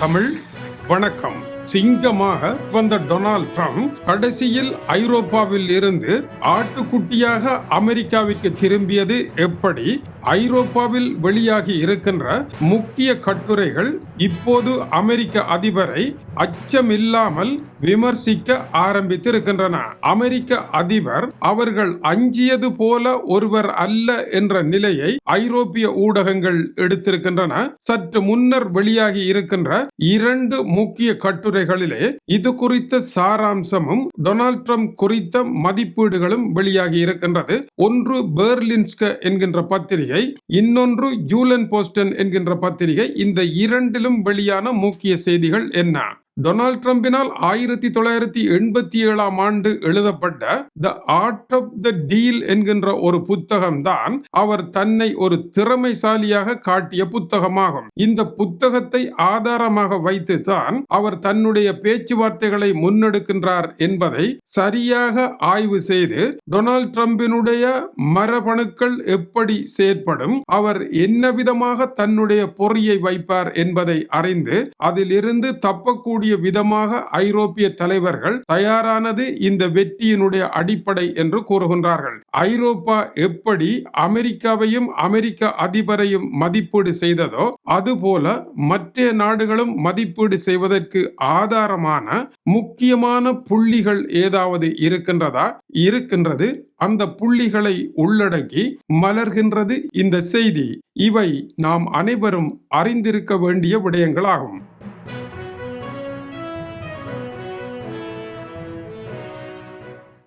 தமிழ் வணக்கம். சிங்கமாக வந்த Donald Trump கடைசியில் ஐரோப்பாவில் இருந்து ஆட்டுக்குட்டியாக அமெரிக்காவிற்கு திரும்பியது எப்படி? ஐரோப்பாவில் வெளியாகி இருக்கின்ற முக்கிய கட்டுரைகள் இப்போது அமெரிக்க அதிபரை அச்சமில்லாமல் விமர்சிக்க ஆரம்பித்திருக்கின்றன. அமெரிக்க அதிபர் அவர்கள் அஞ்சியது போல ஒருவர் அல்ல என்ற நிலையை ஐரோப்பிய ஊடகங்கள் எடுத்திருக்கின்றன. சற்று முன்னர் வெளியாகி இருக்கின்ற இரண்டு முக்கிய கட்டுரை கட்டுரைகளிலே இது குறித்த சாராம்சமும் டொனால்ட் ட்ரம்ப் குறித்த மதிப்பீடுகளும் வெளியாகி இருக்கின்றது. ஒன்று பெர்லின்ஸ்க என்கின்ற பத்திரிகை இன்னொன்று ஜூலன் போஸ்டன் என்கின்ற பத்திரிகை. இந்த இரண்டிலும் வெளியான முக்கிய செய்திகள் என்ன? டொனால்ட் ட்ரம்பினால் ஆயிரத்தி தொள்ளாயிரத்தி எண்பத்தி ஏழாம் ஆண்டு எழுதப்பட்ட the art of the deal என்கின்ற ஒரு புத்தகம் தான் அவர் தன்னை ஒரு திறமைசாலியாக காட்டிய புத்தகமாகும். இந்த புத்தகத்தை ஆதாரமாக வைத்து தான் அவர் தன்னுடைய பேச்சுவார்த்தைகளை முன்னெடுக்கின்றார் என்பதை சரியாக ஆய்வு செய்து டொனால்ட் ட்ரம்பினுடைய மரபணுக்கள் எப்படி செயற்படும் அவர் என்ன விதமாக தன்னுடைய பொறியை வைப்பார் என்பதை அறிந்து அதிலிருந்து தப்பக்கூடிய விதமாக ஐரோப்பிய தலைவர்கள் தயாரானது இந்த வெற்றியினுடைய அடிப்படை என்று கூறுகின்றார்கள். ஐரோப்பா எப்படி அமெரிக்காவையும் அமெரிக்க அதிபரையும் மதிப்பீடு செய்ததோ அதுபோல மற்ற நாடுகளும் மதிப்பீடு செய்வதற்கு ஆதாரமான முக்கியமான புள்ளிகள் ஏதாவது இருக்கின்றதா? இருக்கின்றது. அந்த புள்ளிகளை உள்ளடக்கி மலர்கின்றது இந்த செய்தி. இவை நாம் அனைவரும் அறிந்திருக்க வேண்டிய விடயங்களாகும்.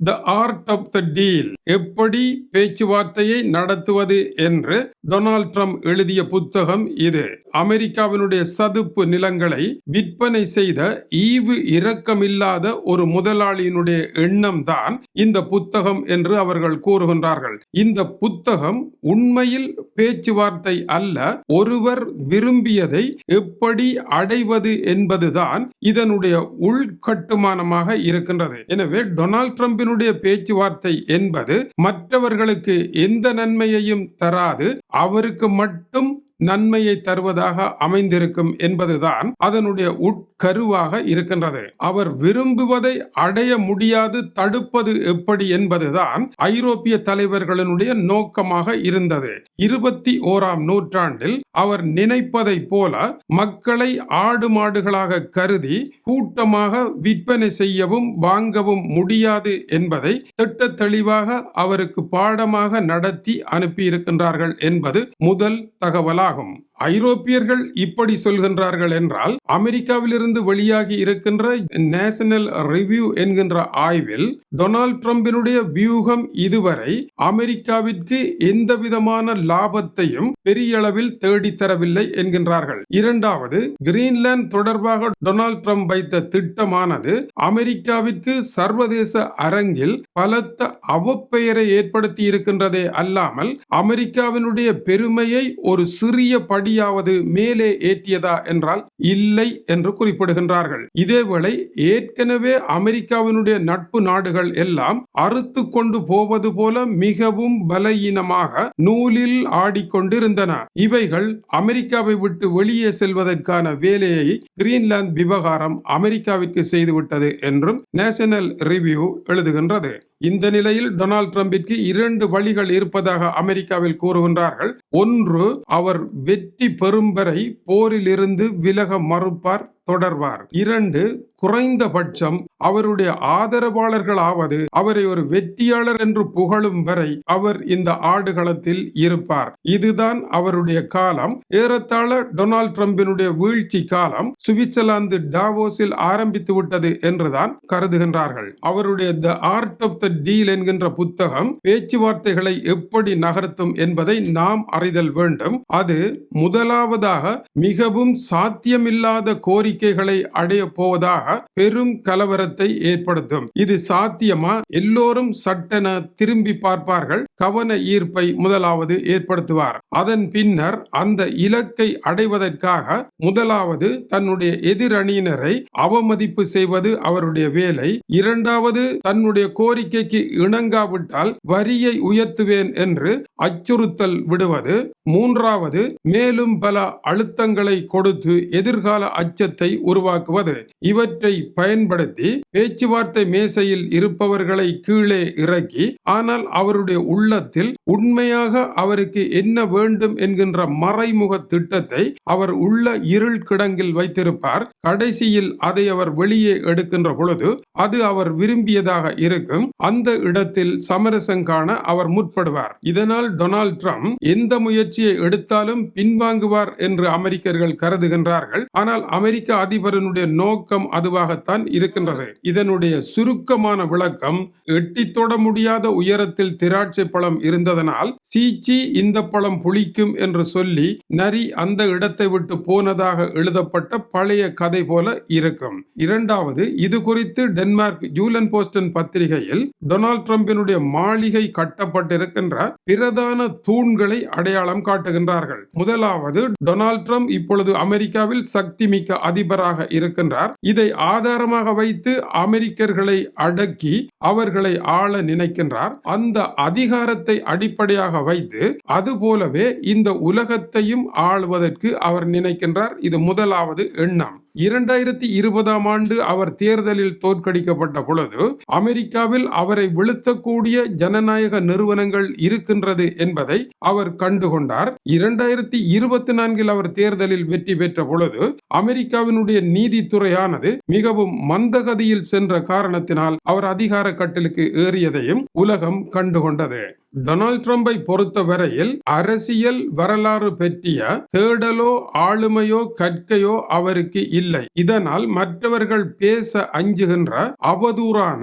The art of the deal எப்படி பேச்சுவார்த்தையை நடத்துவது என்று டொனால்ட் ட்ரம்ப் எழுதிய புத்தகம் இது. அமெரிக்காவினுடைய சதுப்பு நிலங்களை விற்பனை செய்த ஈவு இரக்கமில்லாத ஒரு முதலாளியினுடைய எண்ணம் தான் இந்த புத்தகம் என்று அவர்கள் கூறுகின்றார்கள். இந்த புத்தகம் உண்மையில் பேச்சுவார்த்தை அல்ல ஒருவர் விரும்பியதை எப்படி அடைவது என்பதுதான் இதனுடைய உள்கட்டுமானமாக இருக்கின்றது. எனவே டொனால்ட் ட்ரம்பின் மனிதனுடைய பேச்சுவார்த்தை என்பது மற்றவர்களுக்கு எந்த நன்மையையும் தராது அவருக்கு மட்டும் நன்மையை தருவதாக அமைந்திருக்கும் என்பதுதான் அதனுடைய உட்கருவாக இருக்கின்றது. அவர் விரும்புவதை அடைய முடியாது தடுப்பது எப்படி என்பதுதான் ஐரோப்பிய தலைவர்களினுடைய நோக்கமாக இருந்தது. இருபத்தி ஓராம் நூற்றாண்டில் அவர் நினைப்பதை போல மக்களை ஆடு மாடுகளாக கருதி கூட்டமாக விற்பனை செய்யவும் வாங்கவும் முடியாது என்பதை திட்ட தெளிவாக அவருக்கு பாடமாக நடத்தி அனுப்பியிருக்கின்றார்கள் என்பது முதல் தகவலாகும் ஆகும் ஐரோப்பியர்கள் இப்படி சொல்கின்றார்கள் என்றால் அமெரிக்காவிலிருந்து வெளியாகி இருக்கின்ற நேஷனல் ரிவ்யூ என்கின்ற ஆய்வில் டொனால்ட் ட்ரம்பினுடைய வியூகம் இதுவரை அமெரிக்காவிற்கு எந்த விதமான லாபத்தையும் பெரிய அளவில் தேடித்தரவில்லை என்கின்றார்கள். இரண்டாவது கிரீன்லாந்து தொடர்பாக டொனால்ட் ட்ரம்ப் வைத்த திட்டமானது அமெரிக்காவிற்கு சர்வதேச அரங்கில் பலத்த அவப்பெயரை ஏற்படுத்தி இருக்கின்றதே அல்லாமல் அமெரிக்காவினுடைய பெருமையை ஒரு சிறிய படி படியாவது மேலே ஏற்றியதா என்றால் இல்லை என்று குறிப்பிடுகின்றார்கள். இதேவேளை ஏற்கனவே அமெரிக்காவினுடைய நட்பு நாடுகள் எல்லாம் அறுத்து கொண்டு போவது போல மிகவும் பலகீனமாக நூலில் ஆடிக்கொண்டிருந்தன. இவைகள் அமெரிக்காவை விட்டு வெளியே செல்வதற்கான வேலையை கிரீன்லாந்து விவகாரம் அமெரிக்காவிற்கு செய்துவிட்டது என்றும் நேஷனல் ரிவ்யூ எழுதுகின்றது. இந்த நிலையில் டொனால்ட் ட்ரம்பிற்கு இரண்டு வழிகள் இருப்பதாக அமெரிக்காவில் கூறுகின்றார்கள். ஒன்று அவர் வெற்றி பெறும் வரை போரிலிருந்து விலக மறுப்பார். தொடர்வார். இரண்டு குறைந்தபட்சம் அவருடைய ஆதரவாளர்களாவது அவரை ஒரு வெற்றியாளர் என்று புகழும் வரை அவர் இந்த ஆடுகளத்தில் இருப்பார். இதுதான் அவருடைய காலம். ஏறத்தாழ டொனால்ட் ட்ரம்பினுடைய வீழ்ச்சி காலம் சுவிட்சர்லாந்து டாவோஸில் ஆரம்பித்து விட்டது என்றுதான் கருதுகின்றார்கள். அவருடைய the art of the deal என்கின்ற புத்தகம் பேச்சுவார்த்தைகளை எப்படி நகர்த்தும் என்பதை நாம் அறிதல் வேண்டும். அது முதலாவதாக மிகவும் சாத்தியமில்லாத கோரிக்கை கோரிக்கைகளை அடைய போவதாக பெரும் கலவரத்தை ஏற்படுத்தும். இது சாத்தியமா? எல்லோரும் சட்டென திரும்பி பார்ப்பார்கள். கவன ஈர்ப்பை முதலாவது ஏற்படுத்துவார். அதன் பின்னர் அந்த இலக்கை அடைவதற்காக முதலாவது தன்னுடைய எதிரணியினரை அவமதிப்பு செய்வது அவருடைய வேலை. இரண்டாவது தன்னுடைய கோரிக்கைக்கு இணங்காவிட்டால் வரியை உயர்த்துவேன் என்று அச்சுறுத்தல் விடுவது. மூன்றாவது மேலும் பல அழுத்தங்களை கொடுத்து எதிர்கால அச்சத்தை உருவாக்குவது. இவற்றை பயன்படுத்தி பேச்சுவார்த்தை மேசையில் இருப்பவர்களை கீழே இறக்கி ஆனால் அவருடைய உள்ளத்தில் உண்மையாக அவருக்கு என்ன வேண்டும் என்கின்ற மறைமுக திட்டத்தை அவர் உள்ள இருள் கிடங்கில் வைத்திருப்பார். கடைசியில் அதை அவர் வெளியே எடுக்கின்ற பொழுது அது அவர் விரும்பியதாக இருக்கும். அந்த இடத்தில் சமரசம் காண அவர் முற்படுவார். இதனால் டொனால்ட் ட்ரம்ப் எந்த முயற்சியை எடுத்தாலும் பின்வாங்குவார் என்று அமெரிக்கர்கள் கருதுகின்றார்கள். ஆனால் அமெரிக்க அதிபரனுடைய நோக்கம் அதுவாகத்தான் இருக்கின்றது. இதனுடைய சுருக்கமான விளக்கம் எட்டி தொட முடியாத உயரத்தில் திராட்சை பழம் இருந்தது என்பதனால் சீச்சி இந்த பழம் புளிக்கும் என்று சொல்லி நரி அந்த இடத்தை விட்டு போனதாக எழுதப்பட்ட பழைய கதை போல இருக்கும். இரண்டாவது இது குறித்து டென்மார்க் ஜூலன் போஸ்டன் பத்திரிகையில் டொனால்ட் ட்ரம்பினுடைய மாளிகை கட்டப்பட்டிருக்கின்ற பிரதான தூண்களை அடையாளம் காட்டுகின்றார்கள். முதலாவது டொனால்ட் ட்ரம்ப் இப்பொழுது அமெரிக்காவில் சக்தி மிக்க அதிபராக இருக்கின்றார். இதை ஆதாரமாக வைத்து அமெரிக்கர்களை அடக்கி அவர்களை ஆள நினைக்கின்றார். அந்த அதிகாரத்தை அடி அடிப்படையாக வைத்து அதுபோலவே இந்த உலகத்தையும் ஆளுவதற்கு அவர் நினைக்கின்றார். இது முதலாவது எண்ணம். இரண்டாயிரத்தி இருபதாம் ஆண்டு அவர் தேர்தலில் தோற்கடிக்கப்பட்ட பொழுது அமெரிக்காவில் அவரை வெளுத்தக்கூடிய ஜனநாயக நிறுவனங்கள் இருக்கின்றது என்பதை அவர் கண்டுகொண்டார். இரண்டாயிரத்தி இருபத்தி நான்கில் அவர் தேர்தலில் வெற்றி பெற்ற பொழுது அமெரிக்காவினுடைய நீதித்துறையானது மிகவும் மந்தகதியில் சென்ற காரணத்தினால் அவர் அதிகார கட்டிலுக்கு ஏறியதையும் உலகம் கண்டுகொண்டது. டொனால்ட் ட்ரம்பை பொறுத்தவரையில் அரசியல் வரலாறு பற்றிய தேடலோ ஆளுமையோ கற்கையோ அவருக்கு இல்லை இல்லை. இதனால் மற்றவர்கள் பேச அஞ்சுகின்ற அவதூறான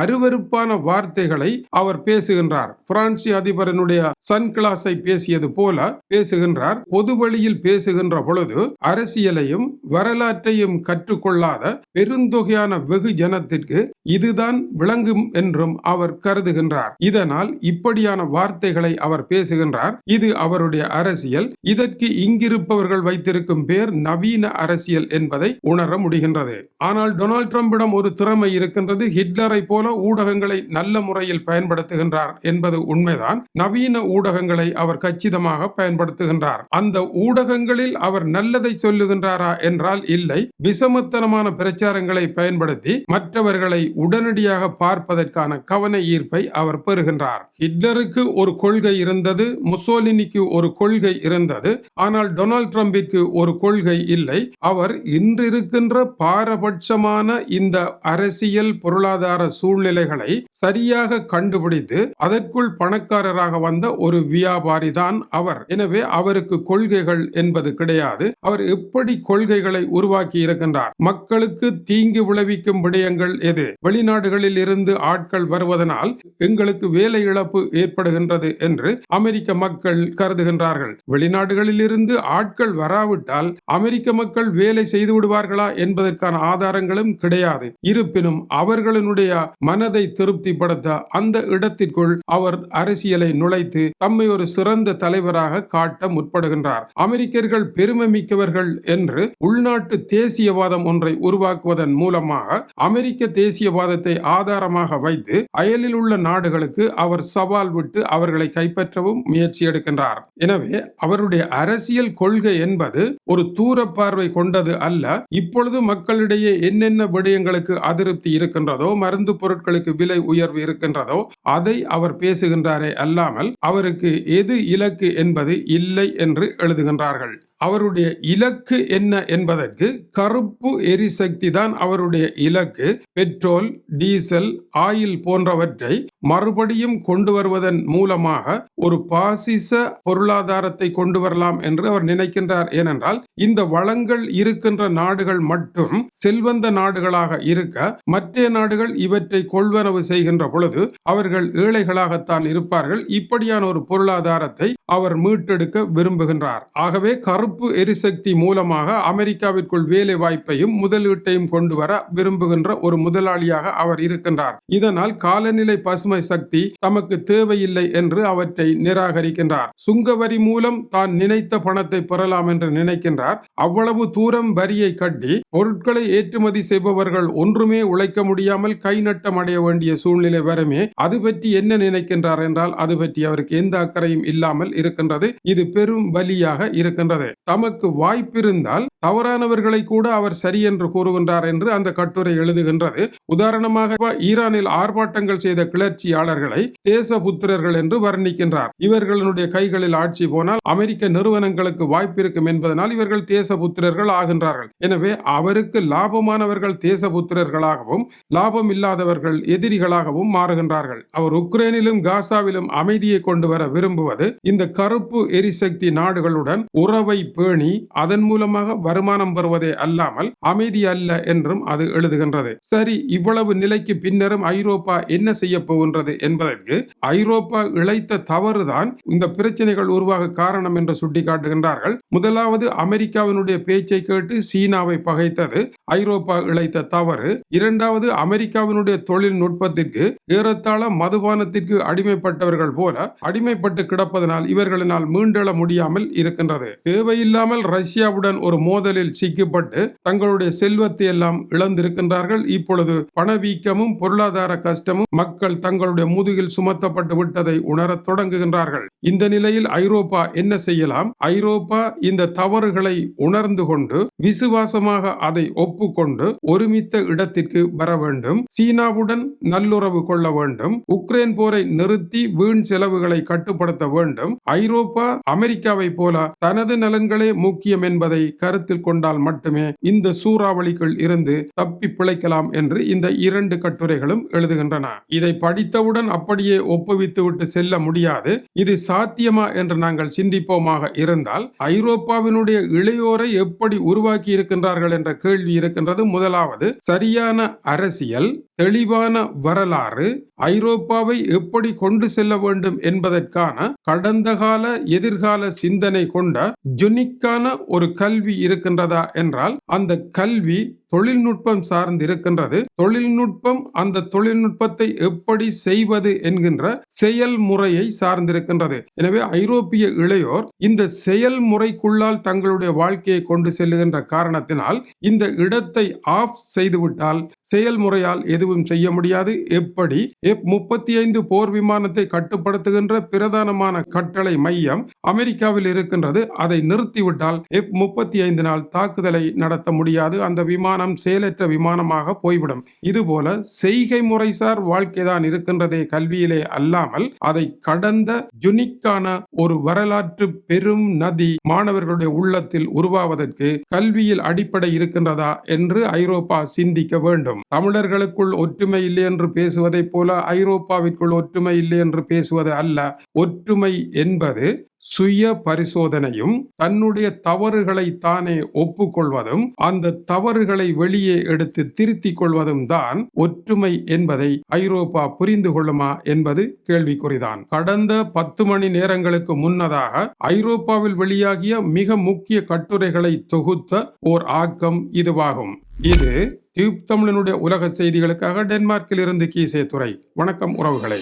அருவருப்பான வார்த்தைகளை அவர் பேசுகின்றார். பிரான்சி அதிபரனுடைய சன் கிளாஸை பேசியது போல பேசுகின்றார். பொது வழியில் பேசுகின்ற பொழுது அரசியலையும் வரலாற்றையும் கற்றுக்கொள்ளாத பெருந்தொகையான வெகு ஜனத்திற்கு இதுதான் விளங்கும் என்றும் அவர் கருதுகின்றார். இதனால் இப்படியான வார்த்தைகளை அவர் பேசுகின்றார். இது அவருடைய அரசியல். இதற்கு இங்கிருப்பவர்கள் வைத்திருக்கும் பேர் நவீன அரசியல் என்பதை உணர முடிகின்றது. ஆனால் டொனால்ட் ட்ரம்பிடம் ஒரு திறமை இருக்கின்றது. ஹிட்லரை போல ஊடகங்களை நல்ல முறையில் பயன்படுத்துகின்றார் என்பது உண்மைதான். நவீன ஊடகங்களை அவர் கச்சிதமாக பயன்படுத்துகின்றார். அந்த ஊடகங்களில் அவர் நல்லதை சொல்லுகின்றாரா என்றால் இல்லை. விசமத்தனமான பிரச்சாரங்களை பயன்படுத்தி மற்றவர்களை உடனடியாக பார்ப்பதற்கான கவன ஈர்ப்பை அவர் பெறுகின்றார். ஹிட்லருக்கு ஒரு கொள்கை இருந்தது முசோலினிக்கு ஒரு கொள்கை இருந்தது ஆனால் டொனால்ட் ட்ரம்பிற்கு ஒரு கொள்கை இல்லை. அவர் இன்றிருக்கின்ற பாரபட்சமான இந்த அரசியல் பொருளாதார சூழ்நிலைகளை சரியாக கண்டுபிடித்து அதற்குள் பணக்காரராக வந்த ஒரு வியாபாரி தான் அவர். எனவே அவருக்கு கொள்கைகள் என்பது கிடையாது. அவர் எப்படி கொள்கைகளை உருவாக்கி இருக்கின்றார்? மக்களுக்கு தீங்கு விளைவிக்கும் விடயங்கள் எது? வெளிநாடுகளில் இருந்து ஆட்கள் வருவதனால் எங்களுக்கு வேலை இழப்பு ஏற்படுகின்றது என்று அமெரிக்க மக்கள் கருதுகின்றார்கள். வெளிநாடுகளில் இருந்து ஆட்கள் வராவிட்டால் அமெரிக்க மக்கள் வேலை செய்து விடுவார்களா என்பதற்கான ஆதாரங்களும் கிடையாது. இருப்பினும் அவர்களினுடைய மனதை திருப்திப்படுத்த அந்த இடத்திற்குள் அவர் அரசியலை நுழைத்து தம்மை ஒரு சிறந்த தலைவராக காட்ட முற்படுகின்றார். அமெரிக்கர்கள் பெருமை மிக்கவர்கள் என்று உள்நாட்டு தேசியவாதம் ஒன்றை உருவாக்குவதன் மூலமாக அமெரிக்க தேசியவாதத்தை ஆதாரமாக வைத்து அயலில் உள்ள நாடுகளுக்கு அவர் சவால் விட்டு அவர்களை கைப்பற்றவும் முயற்சி எடுக்கின்றார். எனவே அவருடைய அரசியல் கொள்கை என்பது ஒரு தூர பார்வை கொண்டது அல்ல. இப்பொழுது மக்களிடையே என்னென்ன விடயங்களுக்கு அதிருப்தி இருக்கின்றதோ மருந்து பொருட்களுக்கு விலை உயர்வு இருக்கின்றதோ அதை அவர் பேசுகின்றாரே அல்லாமல் அவருக்கு எது இலக்கு என்பது இல்லை என்று எழுதுகின்றார்கள். அவருடைய இலக்கு என்ன என்பதற்கு கருப்பு எரிசக்தி தான் அவருடைய இலக்கு. பெட்ரோல் டீசல் ஆயில் போன்றவற்றை மறுபடியும் கொண்டு வருவதன் மூலமாக ஒரு பாசிச பொருளாதாரத்தை கொண்டு வரலாம் என்று அவர் நினைக்கின்றார். ஏனென்றால் இந்த வளங்கள் இருக்கின்ற நாடுகள் மட்டும் செல்வந்த நாடுகளாக இருக்க மற்ற நாடுகள் இவற்றை கொள்வனவு செய்கின்ற பொழுது அவர்கள் ஏழைகளாகத்தான் இருப்பார்கள். இப்படியான ஒரு பொருளாதாரத்தை அவர் மீட்டெடுக்க விரும்புகின்றார். ஆகவே கரு கருப்பு எரிசக்தி மூலமாக அமெரிக்காவிற்குள் வேலை வாய்ப்பையும் முதலீட்டையும் கொண்டு வர விரும்புகின்ற ஒரு முதலாளியாக அவர் இருக்கின்றார். இதனால் காலநிலை பசுமை சக்தி தமக்கு தேவையில்லை என்று அவற்றை நிராகரிக்கின்றார். சுங்கவரி மூலம் தான் நினைத்த பணத்தை பெறலாம் என்று நினைக்கின்றார். அவ்வளவு தூரம் வரியை கட்டி பொருட்களை ஏற்றுமதி செய்பவர்கள் ஒன்றுமே உழைக்க முடியாமல் கை நட்டம் அடைய வேண்டிய சூழ்நிலை வருமே அது பற்றி என்ன நினைக்கின்றார் என்றால் அது பற்றி அவருக்கு எந்த அக்கறையும் இல்லாமல் இருக்கின்றது. இது பெரும் வலியாக இருக்கின்றது. தமக்கு வாய்ப்பிருந்தால் தவறானவர்களை கூட அவர் சரி என்று கூறுகின்றார் என்று அந்த கட்டுரை எழுதுகின்றது. உதாரணமாக ஈரானில் ஆர்ப்பாட்டங்கள் செய்த கிளர்ச்சியாளர்களை தேசபுத்திரர்கள் என்று வர்ணிக்கின்றார். இவர்களுடைய கைகளில் ஆட்சி போனால் அமெரிக்க நிறுவனங்களுக்கு வாய்ப்பு இருக்கும் என்பதனால் இவர்கள் தேசபுத்திரர்கள் ஆகின்றார்கள். எனவே அவருக்கு லாபமானவர்கள் தேசபுத்திரர்களாகவும் லாபம் இல்லாதவர்கள் எதிரிகளாகவும் மாறுகின்றார்கள். அவர் உக்ரைனிலும் காசாவிலும் அமைதியை கொண்டு வர விரும்புவது இந்த கருப்பு எரிசக்தி நாடுகளுடன் உறவை பேணி அதன் மூலமாக வருமானம் பெறுவதே அல்லாமல் அமைதி அல்ல என்றும் அது எழுதுகின்றது. சரி இவ்வளவு நிலைக்கு பின்னரும் ஐரோப்பா என்ன செய்ய போகின்றது என்பதற்கு ஐரோப்பா இழைத்த தவறுதான் இந்த பிரச்சனைகள் உருவாக காரணம் என்று சுட்டிக்காட்டுகின்றார்கள். முதலாவது அமெரிக்காவினுடைய பேச்சை கேட்டு சீனாவை பகைத்தது ஐரோப்பா இழைத்த தவறு. இரண்டாவது அமெரிக்காவினுடைய தொழில்நுட்பத்திற்கு ஏறத்தாழ மதுபானத்திற்கு அடிமைப்பட்டவர்கள் போல அடிமைப்பட்டு கிடப்பதனால் இவர்களினால் மீண்டெழ முடியாமல் இருக்கின்றது. தேவையில் இல்லாமல் ரஷ்யாவுடன் ஒரு மோதலில் சிக்கப்பட்டு தங்களுடைய செல்வத்தை எல்லாம் இழந்திருக்கின்றார்கள். இப்பொழுது பணவீக்கமும் பொருளாதார கஷ்டமும் மக்கள் தங்களுடைய முதுகில் சுமத்தப்பட்டு விட்டதை உணரத் தொடங்குகின்றார்கள். இந்த நிலையில் ஐரோப்பா என்ன செய்யலாம்? ஐரோப்பா இந்த தவறுகளை உணர்ந்து கொண்டு விசுவாசமாக அதை ஒப்புக்கொண்டு ஒருமித்த இடத்திற்கு வர வேண்டும். சீனாவுடன் நல்லுறவு கொள்ள வேண்டும். உக்ரைன் போரை நிறுத்தி வீண் செலவுகளை கட்டுப்படுத்த வேண்டும். ஐரோப்பா அமெரிக்காவை போல தனது நலன்கள் முக்கியம் என்பதை கருத்தில் கொண்டால் மட்டுமே இந்த சூறாவளிக்குள் இருந்து தப்பி பிழைக்கலாம் என்று இந்த இரண்டு கட்டுரைகளும் எழுதுகின்றன. இதை படித்தவுடன் அப்படியே ஒப்புவித்து விட்டு செல்ல முடியாது. இது சாத்தியமா என்று நாங்கள் சிந்திப்போமாக இருந்தால் ஐரோப்பாவினுடைய இளையோரை எப்படி உருவாக்கி இருக்கின்றார்கள் என்ற கேள்வி இருக்கின்றது. முதலாவது சரியான அரசியல் தெளிவான வரலாறு ஐரோப்பாவை எப்படி கொண்டு செல்ல வேண்டும் என்பதற்கான கடந்த கால எதிர்கால சிந்தனை கொண்ட ஜுனிக்கான ஒரு கல்வி இருக்கின்றதா என்றால் அந்த கல்வி தொழில்நுட்பம் சார்ந்து இருக்கின்றது தொழில்நுட்பம் அந்த தொழில்நுட்பத்தை எப்படி செய்வது என்கின்ற செயல்முறையை சார்ந்திருக்கின்றது. எனவே ஐரோப்பிய இளையோர் இந்த செயல்முறைக்குள்ளால் தங்களுடைய வாழ்க்கையை கொண்டு செல்லுகின்ற காரணத்தினால் இந்த இடத்தை ஆஃப் செய்துவிட்டால் செயல்முறையால் எது எதுவும் செய்ய முடியாது. எப்படி? எப் முப்பத்தி ஐந்து போர் விமானத்தை கட்டுப்படுத்துகின்ற பிரதானமான கட்டளை மையம் அமெரிக்காவில் இருக்கின்றது. அதை நிறுத்திவிட்டால் எப் முப்பத்தி ஐந்து நாள் தாக்குதலை நடத்த முடியாது. அந்த விமானம் செயலற்ற விமானமாக போய்விடும். இதுபோல செய்கை முறைசார் வாழ்க்கைதான் இருக்கின்றதே கல்வியிலே அல்லாமல் அதை கடந்த ஜுனிக்கான ஒரு வரலாற்று பெரும் நதி மாணவர்களுடைய உள்ளத்தில் உருவாவதற்கு கல்வியில் அடிப்படை இருக்கின்றதா என்று ஐரோப்பா சிந்திக்க வேண்டும். தமிழர்களுக்குள் ஒற்றுமை இல்லை என்று பேசுவதைப் போல ஐரோப்பாவிற்குள் ஒற்றுமை இல்லை என்று பேசுவது அல்ல. ஒற்றுமை என்பது சுய பரிசோதனையும் தன்னுடைய தவறுகளை தானே ஒப்புக்கொள்வதும் அந்த தவறுகளை வெளியே எடுத்து திருத்திக் கொள்வதும் தான் ஒற்றுமை என்பதை ஐரோப்பா புரிந்து கொள்ளுமா என்பது கேள்விக்குறிதான். கடந்த பத்து மணி நேரங்களுக்கு முன்னதாக ஐரோப்பாவில் வெளியாகிய மிக முக்கிய கட்டுரைகளை தொகுத்த ஓர் ஆக்கம் இதுவாகும். இது டியூப் தமிழனுடைய உலக செய்திகளுக்காக டென்மார்க்கில் இருந்து கீசே துறை வணக்கம் உறவுகளை.